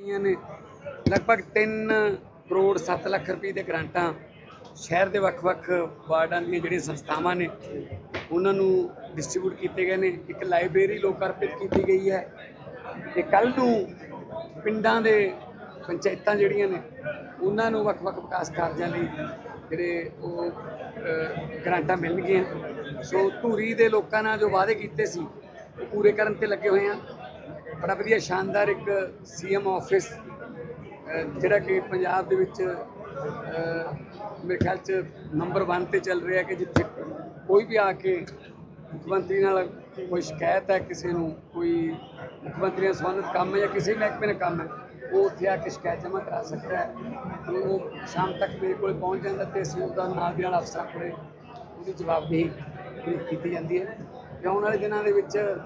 ਨੇ। ਲਗਭਗ 3 ਕਰੋੜ 7 ਲੱਖ ਰੁਪਏ ਦੇ ਗ੍ਰਾਂਟਾਂ ਸ਼ਹਿਰ ਦੇ ਵੱਖ-ਵੱਖ ਵਾਰਡਾਂ ਦੀਆਂ ਜਿਹੜੀਆਂ ਸੰਸਥਾਵਾਂ ਨੇ ਉਹਨਾਂ ਨੂੰ ਡਿਸਟ੍ਰੀਬਿਊਟ ਕੀਤੇ ਗਏ ਨੇ। ਇੱਕ ਲਾਇਬ੍ਰੇਰੀ ਲੋਕ ਅਰਪਿਤ ਕੀਤੀ ਗਈ ਹੈ ਤੇ ਕੱਲ ਨੂੰ ਪਿੰਡਾਂ ਦੇ ਪੰਚਾਇਤਾਂ ਜਿਹੜੀਆਂ ਨੇ ਉਹਨਾਂ ਨੂੰ ਵੱਖ-ਵੱਖ ਵਿਕਾਸ ਕਾਰਜਾਂ ਲਈ ਜਿਹੜੇ ਉਹ ਅ, ਗ੍ਰਾਂਟਾਂ ਮਿਲਣਗੀਆਂ। ਸੋ ਧੂਰੀ ਦੇ ਲੋਕਾਂ ਨਾਲ ਜੋ ਵਾਅਦੇ ਕੀਤੇ ਸੀ ਉਹ ਪੂਰੇ ਕਰਨ ਤੇ ਲੱਗੇ ਹੋਏ ਆ ਬੜਾ ਵਧੀਆ ਸ਼ਾਨਦਾਰ ਇੱਕ ਸੀਐਮ ਆਫਿਸ, ਅਹ, ਜਿਹੜਾ ਕਿ ਪੰਜਾਬ ਦੇ ਵਿੱਚ ਮੇਰੇ ਖਿਆਲ ਚ ਨੰਬਰ 1 ਤੇ ਚੱਲ ਰਿਹਾ ਕਿ ਜਿੱਥੇ ਕੋਈ ਵੀ ਆ ਕੇ ਮੁੱਖ ਮੰਤਰੀ ਨਾਲ ਕੋਈ ਸ਼ਿਕਾਇਤ ਹੈ ਕਿਸੇ ਨੂੰ, ਕੋਈ ਮੁੱਖ ਮੰਤਰੀ ਨਾਲ ਸੰਬੰਧਿਤ ਕੰਮ ਹੈ ਜਾਂ ਕਿਸੇ ਮਹਿਕਮੇ ਨਾਲ ਕੰਮ ਹੈ, ਉਹ ਉੱਥੇ ਆ ਕੇ ਸ਼ਿਕਾਇਤ ਜਮ੍ਹਾਂ ਕਰਾ ਸਕਦਾ ਹੈ। ਉਹ ਸ਼ਾਮ ਤੱਕ ਮੇਰੇ ਕੋਲ ਪਹੁੰਚ ਜਾਂਦਾ ਤੇ ਅਸੀਂ ਉਹਦਾ ਨਾਲ ਦੀ ਨਾਲ ਅਫਸਰਾਂ ਕੋਲੇ ਉਹਦੀ ਜਵਾਬਦੇਹੀ ਕੀਤੀ ਜਾਂਦੀ ਹੈ। ਤੇ ਆਉਣ ਵਾਲੇ ਦਿਨਾਂ ਦੇ ਵਿੱਚ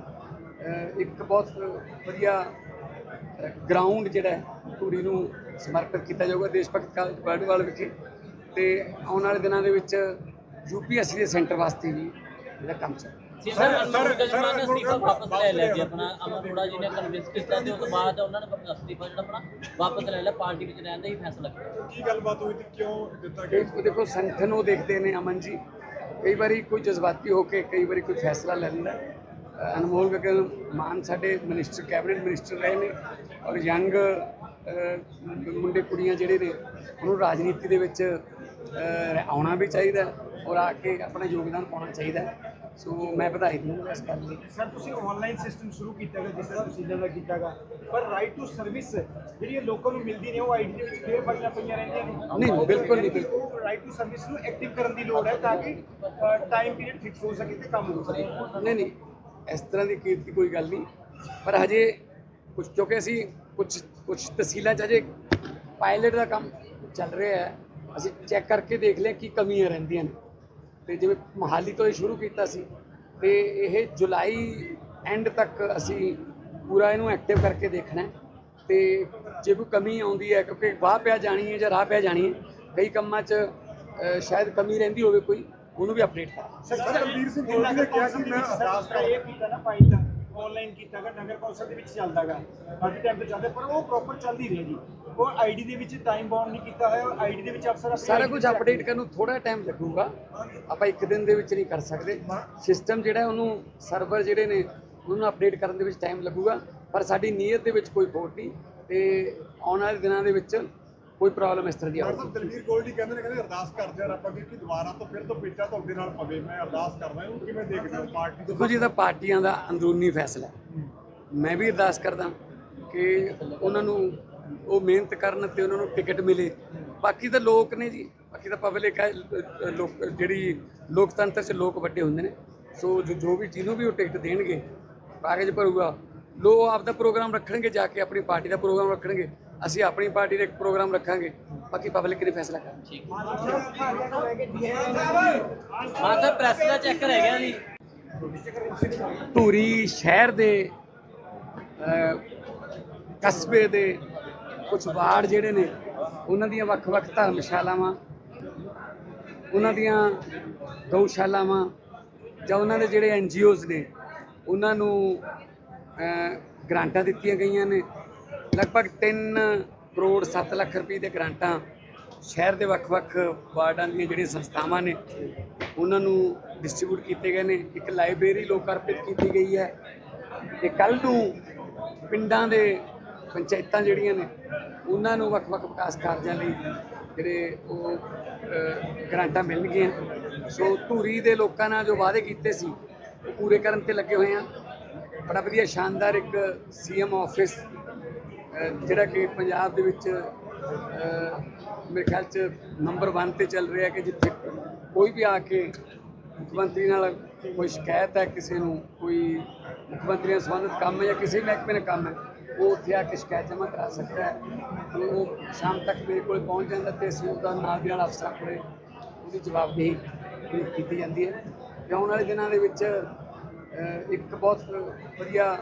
ਇੱਕ ਬਹੁਤ ਵਧੀਆ ਗਰਾਊਂਡ ਜਿਹੜਾ ਹੈ ਧੂਰੀ ਨੂੰ ਸਮਰਪਿਤ ਕੀਤਾ ਜਾਊਗਾ ਦੇਸ਼ ਭਗਤ ਕਾਲਜ ਬਰਡਵਾਲ ਵਿਖੇ। ਤੇ ਆਉਣ ਵਾਲੇ ਦਿਨਾਂ ਦੇ ਵਿੱਚ ਯੂਪੀਐਸਸੀ ਦੇ ਸੈਂਟਰ ਵਾਸਤੇ ਵੀ ਜਿਹੜਾ ਕੰਮ ਚੱਲ ਰਿਹਾ। ਸਰ ਅਨਮੋਲ ਗਜਮਾਨ ਨੇ ਅਸਤੀਫਾ ਵਾਪਸ ਲੈ ਲਿਆ ਜੀ ਆਪਣਾ ਅਮਰ ਅਰੋੜਾ ਜੀ ਨੇ ਕਨਵਿੰਸ ਕੀਤਾ ਤੇ ਉਸ ਤੋਂ ਬਾਅਦ ਉਹਨਾਂ ਨੇ ਅਸਤੀਫਾ ਜਿਹੜਾ ਆਪਣਾ ਵਾਪਸ ਲੈ ਲਿਆ ਪਾਰਟੀ ਵਿੱਚ ਰਹਿਣ ਦਾ ਹੀ ਫੈਸਲਾ ਕੀਤਾ। ਕੀ ਗੱਲਬਾਤ ਹੋਈ ਤੇ ਕਿਉਂ ਦਿੱਤਾ ਗਿਆ? ਇਹ ਦੇਖੋ ਸੰਗਠਨ ਉਹ ਦੇਖਦੇ ਨੇ ਅਮਨ ਜੀ। ਕਈ ਵਾਰੀ ਕੋਈ ਜਜ਼ਬਾਤੀ ਹੋ ਕੇ ਕਈ ਵਾਰੀ ਕੋਈ ਫੈਸਲਾ ਲੈ ਲੈਂਦਾ। ਅਨਮੋਲ ਗਗਨ ਮਾਨ ਸਾਡੇ ਮਿਨਿਸਟਰ ਕੈਬਨਿਟ ਮਿਨਿਸਟਰ ਰਹੇ ਨੇ ਔਰ ਯੰਗ ਮੁੰਡੇ ਕੁੜੀਆਂ ਜਿਹੜੇ ਨੇ ਉਹਨੂੰ ਰਾਜਨੀਤੀ ਦੇ ਵਿੱਚ ਆਉਣਾ ਵੀ ਚਾਹੀਦਾ ਔਰ ਆ ਕੇ ਆਪਣਾ ਯੋਗਦਾਨ ਪਾਉਣਾ ਚਾਹੀਦਾ। ਸੋ ਮੈਂ ਵਧਾਈ ਦੂੰਗਾ ਇਸ ਗੱਲ ਲਈ ਸਰ ਤੁਸੀਂ ਆਨਲਾਈਨ ਸਿਸਟਮ ਸ਼ੁਰੂ ਕੀਤਾ ਹੈ ਜਿਸ ਤਰ੍ਹਾਂ ਤੁਸੀਂ ਦਾ ਕੀਤਾਗਾ ਪਰ ਰਾਈਟ ਟੂ ਸਰਵਿਸ ਜਿਹੜੀ ਲੋਕਾਂ ਨੂੰ ਮਿਲਦੀ ਨੇ ਉਹ ਆਈਡੀ ਦੇ ਵਿੱਚ ਫੇਰ ਫਾਈਲਾਂ ਪਈਆਂ ਰਹਿੰਦੀਆਂ ਨੇ ਨਹੀਂ, ਨਹੀਂ, ਬਿਲਕੁਲ ਨਹੀਂ, ਬਿਲਕੁਲ। ਰਾਈਟ ਟੂ ਸਰਵਿਸ ਨੂੰ ਐਕਟਿਵ ਕਰਨ ਦੀ ਲੋੜ ਹੈ ਤਾਂ ਕਿ ਟਾਈਮ ਪੀਰੀਅਡ ਫਿਕਸ ਹੋ ਸਕੇ ਤੇ ਕੰਮ ਹੋ ਸਕੇ ਨਹੀਂ ਨਹੀਂ ਇਸ ਤਰ੍ਹਾਂ ਦੀ ਕੀਰਤੀ ਕੋਈ ਗੱਲ ਨਹੀਂ। ਪਰ ਹਜੇ ਕੁਝ ਕਿਉਂਕਿ ਅਸੀਂ ਕੁਝ ਕੁਝ ਤਹਿਸੀਲਾਂ 'ਚ ਹਜੇ ਪਾਇਲਟ ਦਾ ਕੰਮ ਚੱਲ ਰਿਹਾ ਹੈ। ਅਸੀਂ ਚੈੱਕ ਕਰਕੇ ਦੇਖ ਲਿਆ ਕੀ ਕਮੀਆਂ ਰਹਿੰਦੀਆਂ ਨੇ। ਤੇ ਜਿਵੇਂ ਮਹਾਲੀ ਤੋਂ ਇਹ ਸ਼ੁਰੂ ਕੀਤਾ ਸੀ, ਤੇ ਇਹ ਜੁਲਾਈ ਐਂਡ ਤੱਕ ਅਸੀਂ ਪੂਰਾ ਇਹਨੂੰ ਐਕਟਿਵ ਕਰਕੇ ਦੇਖਣਾ ਹੈ। ਤੇ ਜੇ ਕੋਈ ਕਮੀ ਆਉਂਦੀ ਹੈ, ਕਿਉਂਕਿ ਵਾਹ ਪਿਆ ਜਾਣੀ ਹੈ ਜਾਂ ਰਾਹ ਪਿਆ ਜਾਣੀ ਹੈ, ਕਈ ਕੰਮਾਂ 'ਚ ਸ਼ਾਇਦ ਕਮੀ ਰਹਿੰਦੀ ਹੋਵੇ ਕੋਈ। ਉਹਨੂੰ ਵੀ ਅਪਡੇਟ ਕਰਾਂਗੇ ਸਰ ਸਰ, ਰਣਬੀਰ ਸਿੰਘ ਗੋਲਡੀ ਨੇ ਕਿਹਾ ਕਿ ਮੈਂ ਅਰਦਾਸ ਕਰ ਇਹ ਕੀਤਾ ਨਾ ਫਾਈਲ ਦਾ ਆਨਲਾਈਨ ਕੀਤਾਗਾ ਨਗਰ ਕੌਂਸਲ ਦੇ ਵਿੱਚ ਚੱਲਦਾਗਾ ਕਾਫੀ ਟਾਈਮ ਤੋਂ ਚੱਲਦਾ ਪਰ ਉਹ ਪ੍ਰੋਪਰ ਚੱਲ ਨਹੀਂ ਰਿਹਾ ਜੀ। ਉਹ ਆਈਡੀ ਦੇ ਵਿੱਚ ਟਾਈਮ ਬਾਉਂਡ ਨਹੀਂ ਕੀਤਾ ਹੋਇਆ ਆਈਡੀ ਦੇ ਵਿੱਚ ਅਫਸਰ ਸਾਰਾ ਕੁਝ ਅਪਡੇਟ ਕਰਨ ਨੂੰ ਥੋੜਾ ਟਾਈਮ ਲੱਗੂਗਾ। ਆਪਾਂ ਇੱਕ ਦਿਨ ਦੇ ਵਿੱਚ ਨਹੀਂ ਕਰ ਸਕਦੇ। ਸਿਸਟਮ ਜਿਹੜਾ ਹੈ ਉਹਨੂੰ ਸਰਵਰ ਜਿਹੜੇ ਨੇ ਉਹਨੂੰ ਅਪਡੇਟ ਕਰਨ ਦੇ ਵਿੱਚ ਟਾਈਮ ਲੱਗੂਗਾ। ਪਰ ਸਾਡੀ ਨੀਅਤ ਦੇ ਵਿੱਚ ਕੋਈ ਖੋਟ ਨਹੀਂ। ਤੇ ਆਉਣ ਵਾਲੇ ਦਿਨਾਂ ਦੇ ਵਿੱਚ ਕੋਈ ਪ੍ਰੋਬਲਮ ਇਸ ਤਰ੍ਹਾਂ ਦੀ ਡਾਕਟਰ ਆਊਗੀ ਸਾਹਿਬ ਦਲਵੀਰ ਗੋਲਡੀ ਕਹਿੰਦੇ ਨੇ ਕਹਿੰਦੇ ਅਰਦਾਸ ਕਰਦੇ ਆ ਰੱਬ ਅੱਗੇ ਕਿ ਦੁਬਾਰਾ ਤੋਂ ਫਿਰ ਤੋਂ ਪੇਚਾ ਤੁਹਾਡੇ ਨਾਲ ਪਵੇ। ਮੈਂ ਅਰਦਾਸ ਕਰਦਾ ਇਹਨੂੰ ਕਿਵੇਂ ਦੇਖਦੇ ਹੋ? ਪਾਰਟੀ ਤੋਂ ਦੇਖੋ ਜੀ ਇਹ ਤਾਂ ਪਾਰਟੀਆਂ ਦਾ ਅੰਦਰੂਨੀ ਫੈਸਲਾ। ਹੈ। ਮੈਂ ਵੀ ਅਰਦਾਸ ਕਰਦਾ ਕਿ ਉਹਨਾਂ ਨੂੰ ਉਹ ਮਿਹਨਤ ਕਰਨ ਤੇ ਉਹਨਾਂ ਨੂੰ ਟਿਕਟ ਮਿਲੇ। ਬਾਕੀ ਤਾਂ ਲੋਕ ਨੇ ਜੀ ਬਾਕੀ ਤਾਂ ਪਬਲਿਕ ਹੈ ਲੋਕ ਜਿਹੜੀ ਲੋਕਤੰਤਰ 'ਚ ਲੋਕ ਵੱਡੇ ਹੁੰਦੇ ਨੇ। ਸੋ ਜੋ ਜੋ ਵੀ ਜਿਹਨੂੰ ਵੀ ਉਹ ਟਿਕਟ ਦੇਣਗੇ ਕਾਗਜ਼ ਭਰੂਗਾ ਲੋ ਆਪਦਾ ਪ੍ਰੋਗਰਾਮ ਰੱਖਣਗੇ ਜਾ ਕੇ ਆਪਣੀ ਪਾਰਟੀ ਦਾ ਪ੍ਰੋਗਰਾਮ ਰੱਖਣਗੇ। ਅਸੀਂ ਆਪਣੀ ਪਾਰਟੀ ਦਾ ਇੱਕ ਪ੍ਰੋਗਰਾਮ ਰੱਖਾਂਗੇ। ਬਾਕੀ ਪਬਲਿਕ ਨੇ ਫੈਸਲਾ ਕਰਨਾ। ਸਰ ਪ੍ਰੈਸ ਦਾ ਚੈੱਕ ਰਹਿ ਗਿਆ ਜੀ। ਧੂਰੀ ਸ਼ਹਿਰ ਦੇ ਕਸਬੇ ਦੇ ਕੁਝ ਵਾਰਡ ਜਿਹੜੇ ਨੇ ਉਹਨਾਂ ਦੀਆਂ ਵੱਖ-ਵੱਖ ਧਰਮਸ਼ਾਲਾਵਾਂ ਉਹਨਾਂ ਦੀਆਂ ਗਊਸ਼ਾਲਾਵਾਂ ਜਾਂ ਉਹਨਾਂ ਦੇ ਜਿਹੜੇ ਐਨਜੀਓਜ਼ ਨੇ ਉਹਨਾਂ ਨੂੰ ਗ੍ਰਾਂਟਾਂ ਦਿੱਤੀਆਂ ਗਈਆਂ ਨੇ। ਲਗਭਗ 3 ਕਰੋੜ 7 ਲੱਖ ਰੁਪਏ ਦੇ ਗ੍ਰਾਂਟਾਂ ਸ਼ਹਿਰ ਦੇ ਵੱਖ-ਵੱਖ ਵਾਰਡਾਂ ਦੀਆਂ ਜਿਹੜੀਆਂ ਸੰਸਥਾਵਾਂ ਨੇ ਉਹਨਾਂ ਨੂੰ ਡਿਸਟ੍ਰੀਬਿਊਟ ਕੀਤੇ ਗਏ ਨੇ। ਇੱਕ ਲਾਇਬ੍ਰੇਰੀ ਲੋਕ ਅਰਪਿਤ ਕੀਤੀ ਗਈ ਹੈ ਤੇ ਕੱਲ ਨੂੰ ਪਿੰਡਾਂ ਦੇ ਪੰਚਾਇਤਾਂ ਜਿਹੜੀਆਂ ਨੇ ਉਹਨਾਂ ਨੂੰ ਵੱਖ-ਵੱਖ ਵਿਕਾਸ ਕਾਰਜਾਂ ਲਈ ਜਿਹੜੇ ਉਹ ਅ, ਗ੍ਰਾਂਟਾਂ ਮਿਲਣਗੀਆਂ। ਸੋ ਧੂਰੀ ਦੇ ਲੋਕਾਂ ਨਾਲ ਜੋ ਵਾਅਦੇ ਕੀਤੇ ਸੀ ਉਹ ਪੂਰੇ ਕਰਨ ਤੇ ਲੱਗੇ ਹੋਏ ਆ। ਬੜਾ ਵਧੀਆ ਸ਼ਾਨਦਾਰ ਇੱਕ ਸੀਐਮ ਆਫਿਸ ਅ, ਜਿਹੜਾ ਕਿ ਪੰਜਾਬ ਦੇ ਵਿੱਚ ਮੇਰੇ ਖਿਆਲ ਚ ਨੰਬਰ 1 ਤੇ ਚੱਲ ਰਿਹਾ ਕਿ ਜਿੱਥੇ ਕੋਈ ਵੀ ਆ ਕੇ ਮੁੱਖ ਮੰਤਰੀ ਨਾਲ ਕੋਈ ਸ਼ਿਕਾਇਤ ਹੈ ਕਿਸੇ ਨੂੰ, ਕੋਈ ਮੁੱਖ ਮੰਤਰੀ ਨਾਲ ਸੰਬੰਧਿਤ ਕੰਮ ਹੈ ਜਾਂ ਕਿਸੇ ਮਹਿਕਮੇ ਨਾਲ ਕੰਮ ਹੈ, ਉਹ ਉੱਥੇ ਆ ਕੇ ਸ਼ਿਕਾਇਤ ਜਮ੍ਹਾਂ ਕਰਾ ਸਕਦਾ ਹੈ। ਤੇ ਉਹ ਸ਼ਾਮ ਤੱਕ ਮੇਰੇ ਕੋਲ ਪਹੁੰਚ ਜਾਂਦਾ ਤੇ ਅਸੀਂ ਉਹਦਾ ਨਾਲ ਦੀ ਨਾਲ ਅਫਸਰਾਂ ਕੋਲੇ ਉਹਦੀ ਜਵਾਬਦੇਹੀ ਕੀਤੀ ਜਾਂਦੀ ਹੈ। ਤੇ ਆਉਣ ਵਾਲੇ ਦਿਨਾਂ ਦੇ ਵਿੱਚ ਇੱਕ ਬਹੁਤ ਵਧੀਆ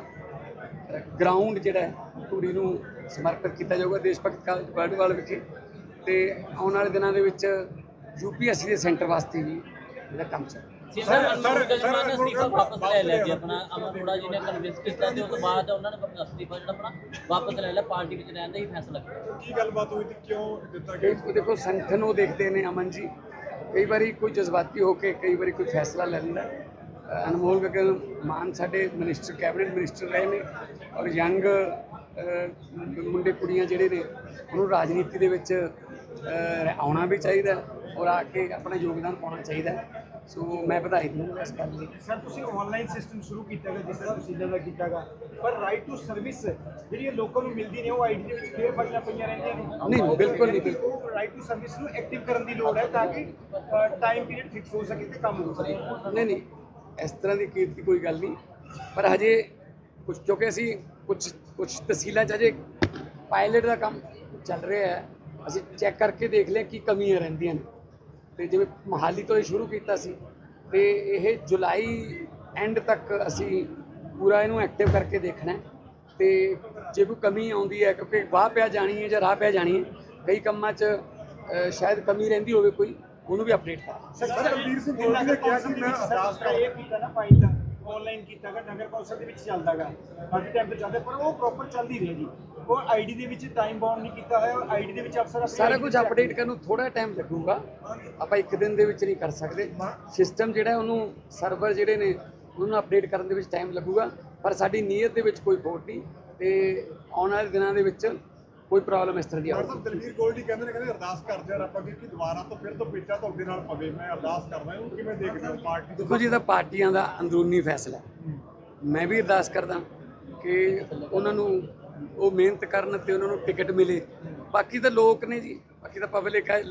ਗਰਾਊਂਡ ਜਿਹੜਾ ਧੂਰੀ ਨੂੰ ਸਮਰਪਿਤ ਕੀਤਾ ਜਾਊਗਾ ਦੇਸ਼ ਭਗਤ ਕਾਲਜ ਬਰਡਵਾਲ ਵਿਖੇ ਤੇ ਆਉਣ ਵਾਲੇ ਦਿਨਾਂ ਦੇ ਵਿੱਚ ਯੂਪੀਐਸਸੀ ਦੇ ਸੈਂਟਰ ਵਾਸਤੇ ਵੀ ਜਿਹੜਾ ਕੰਮ ਚੱਲ ਸਰ- ਸਰ- ਸਰ, ਅਸਤੀਫਾ ਵਾਪਸ ਲੈ ਲਿਆ ਜੀ ਆਪਣਾ। ਅਮਰ ਅਰੋੜਾ ਜੀ ਨੇ ਕਨਵਿੰਸ ਕੀਤਾ ਤੇ ਉਸ ਤੋਂ ਬਾਅਦ ਉਹਨਾਂ ਨੇ ਅਸਤੀਫਾ ਜਿਹੜਾ ਆਪਣਾ ਵਾਪਸ ਲੈ ਲਿਆ ਪਾਰਟੀ ਵਿੱਚ ਰਹਿਣ ਦਾ ਹੀ ਫੈਸਲਾ ਕੀਤਾ। ਕੀ ਗੱਲਬਾਤ ਹੋਈ ਤੇ ਕਿਉਂ ਦਿੱਤਾ ਗਿਆ? ਦੇਖੋ ਸੰਗਠਨ ਉਹ ਦੇਖਦੇ ਨੇ ਅਮਨ ਜੀ। ਕਈ ਵਾਰੀ ਕੋਈ ਜਜ਼ਬਾਤੀ ਹੋ ਕੇ ਕਈ ਵਾਰੀ ਕੋਈ ਫੈਸਲਾ ਲੈ ਲੈਂਦਾ। ਅਨਮੋਲ ਗਗਨ ਮਾਨ ਸਾਡੇ ਮਿਨਿਸਟਰ ਕੈਬਨਿਟ ਮਿਨਿਸਟਰ ਰਹੇ ਨੇ ਔਰ ਯੰਗ ਮੁੰਡੇ ਕੁੜੀਆਂ ਜਿਹੜੇ ਨੇ ਉਹਨੂੰ ਰਾਜਨੀਤੀ ਦੇ ਵਿੱਚ ਆਉਣਾ ਵੀ ਚਾਹੀਦਾ ਔਰ ਆ ਕੇ ਆਪਣਾ ਯੋਗਦਾਨ ਪਾਉਣਾ ਚਾਹੀਦਾ। ਸੋ ਮੈਂ ਵਧਾਈ ਦੂੰਗਾ ਇਸ ਗੱਲ ਲਈ ਸਰ ਤੁਸੀਂ ਆਨਲਾਈਨ ਸਿਸਟਮ ਸ਼ੁਰੂ ਕੀਤਾ ਹੈ ਜਿਸ ਤਰ੍ਹਾਂ ਤੁਸੀਂ ਇਹਨਾਂ ਦਾ ਕੀਤਾਗਾ ਪਰ ਰਾਈਟ ਟੂ ਸਰਵਿਸ ਜਿਹੜੀ ਲੋਕਾਂ ਨੂੰ ਮਿਲਦੀ ਨੇ ਉਹ ਆਈਡੀ ਦੇ ਵਿੱਚ ਫੇਰ ਫੜੀਆਂ ਪਈਆਂ ਰਹਿੰਦੀਆਂ ਨੇ ਨਹੀਂ, ਬਿਲਕੁਲ ਨਹੀਂ, ਬਿਲਕੁਲ। ਰਾਈਟ ਟੂ ਸਰਵਿਸ ਨੂੰ ਐਕਟਿਵ ਕਰਨ ਦੀ ਲੋੜ ਹੈ ਤਾਂ ਕਿ ਟਾਈਮ ਪੀਰੀਅਡ ਫਿਕਸ ਹੋ ਸਕੇ ਤੇ ਕੰਮ ਹੋ ਸਕੇ ਨਹੀਂ ਨਹੀਂ ਇਸ ਤਰ੍ਹਾਂ ਦੀ ਕੀਰਤੀ ਕੋਈ ਗੱਲ ਨਹੀਂ। ਪਰ ਹਜੇ ਕੁਝ ਕਿਉਂਕਿ ਅਸੀਂ ਕੁਝ ਕੁਝ ਤਹਿਸੀਲਾਂ 'ਚ ਹਜੇ ਪਾਇਲਟ ਦਾ ਕੰਮ ਚੱਲ ਰਿਹਾ ਹੈ। ਅਸੀਂ ਚੈੱਕ ਕਰਕੇ ਦੇਖ ਲਿਆ ਕੀ ਕਮੀਆਂ ਰਹਿੰਦੀਆਂ ਨੇ। ਤੇ ਜਿਵੇਂ ਮਹਾਲੀ ਤੋਂ ਇਹ ਸ਼ੁਰੂ ਕੀਤਾ ਸੀ, ਤੇ ਇਹ ਜੁਲਾਈ ਐਂਡ ਤੱਕ ਅਸੀਂ ਪੂਰਾ ਇਹਨੂੰ ਐਕਟਿਵ ਕਰਕੇ ਦੇਖਣਾ ਹੈ। ਤੇ ਜੇ ਕੋਈ ਕਮੀ ਆਉਂਦੀ ਹੈ, ਕਿਉਂਕਿ ਵਾਹ ਪਿਆ ਜਾਣੀ ਹੈ ਜਾਂ ਰਾਹ ਪਿਆ ਜਾਣੀ ਹੈ, ਕਈ ਕੰਮਾਂ 'ਚ ਸ਼ਾਇਦ ਕਮੀ ਰਹਿੰਦੀ ਹੋਵੇ ਕੋਈ। ਉਹਨੂੰ ਵੀ ਅਪਡੇਟ ਕਰਾਂ। ਸਰ ਸਰ, ਰਣਵੀਰ ਸਿੰਘ ਗੋਲਡੀ ਨੇ ਕਿਹਾ ਕਿ ਮੈਂ ਅਰਦਾਸ ਕਰ ਇਹ ਕੀਤਾ ਨਾ ਫਾਈਲ ਦਾ ਆਨਲਾਈਨ ਕੀਤਾਗਾ ਨਗਰ ਕੌਂਸਲ ਦੇ ਵਿੱਚ ਚੱਲਦਾਗਾ। ਕਾਫੀ ਟਾਈਮ ਤੋਂ ਚੱਲਦਾ ਪਰ ਉਹ ਪ੍ਰੋਪਰ ਚੱਲ ਨਹੀਂ ਰਿਹਾ ਜੀ ਉਹ ਆਈਡੀ ਦੇ ਵਿੱਚ ਟਾਈਮ ਬਾਉਂਡ ਨਹੀਂ ਕੀਤਾ ਹੋਇਆ ਔਰ ਆਈਡੀ ਦੇ ਵਿੱਚ ਅਫਸਰ ਸਾਰਾ ਕੁਝ ਅਪਡੇਟ ਕਰਨ ਨੂੰ ਥੋੜਾ ਟਾਈਮ ਲੱਗੂਗਾ। ਆਪਾਂ ਇੱਕ ਦਿਨ ਦੇ ਵਿੱਚ ਨਹੀਂ ਕਰ ਸਕਦੇ। ਸਿਸਟਮ ਜਿਹੜਾ ਹੈ ਉਹਨੂੰ ਸਰਵਰ ਜਿਹੜੇ ਨੇ ਉਹਨੂੰ ਅਪਡੇਟ ਕਰਨ ਦੇ ਵਿੱਚ ਟਾਈਮ ਲੱਗੂਗਾ। ਪਰ ਸਾਡੀ ਨੀਅਤ ਦੇ ਵਿੱਚ ਕੋਈ ਖੋਟ ਨਹੀਂ। ਤੇ ਆਉਣ ਵਾਲੇ ਦਿਨਾਂ ਦੇ ਵਿੱਚ ਕੋਈ ਪ੍ਰੋਬਲਮ ਇਸ ਤਰ੍ਹਾਂ ਦੀ ਡਾਕਟਰ ਆਊਗੀ ਸਾਹਿਬ ਦਲਵੀਰ ਗੋਲਡੀ ਕਹਿੰਦੇ ਨੇ ਕਹਿੰਦੇ ਅਰਦਾਸ ਕਰਦੇ ਆ ਆਪਾਂ ਕਿ ਕਿ ਦੁਬਾਰਾ ਤੋਂ ਫਿਰ ਤੋਂ ਪੇਚਾ ਤੁਹਾਡੇ ਨਾਲ ਪਵੇ। ਮੈਂ ਅਰਦਾਸ ਕਰਦਾ ਇਹਨੂੰ ਕਿਵੇਂ ਦੇਖਦੇ ਹੋ ਪਾਰਟੀ ਦੇ ਦੇਖੋ ਜੀ ਇਹ ਤਾਂ ਪਾਰਟੀਆਂ ਦਾ ਅੰਦਰੂਨੀ ਫੈਸਲਾ। ਹੈ। ਮੈਂ ਵੀ ਅਰਦਾਸ ਕਰਦਾ ਕਿ ਉਹਨਾਂ ਨੂੰ ਉਹ ਮਿਹਨਤ ਕਰਨ ਤੇ ਉਹਨਾਂ ਨੂੰ ਟਿਕਟ ਮਿਲੇ। ਬਾਕੀ ਤਾਂ ਲੋਕ ਨੇ ਜੀ ਬਾਕੀ ਤਾਂ ਪਬਲਿਕ ਹੈ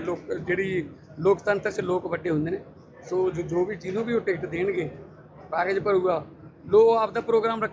ਲੋਕ ਜਿਹੜੀ ਲੋਕਤੰਤਰ 'ਚ ਲੋਕ ਵੱਡੇ ਹੁੰਦੇ ਨੇ। ਸੋ ਜੋ ਜੋ ਵੀ ਜਿਹਨੂੰ ਵੀ ਉਹ ਟਿਕਟ ਦੇਣਗੇ ਕਾਗਜ਼ ਭਰੂਗਾ ਲੋ ਆਪਦਾ ਪ੍ਰੋਗਰਾਮ ਰੱਖ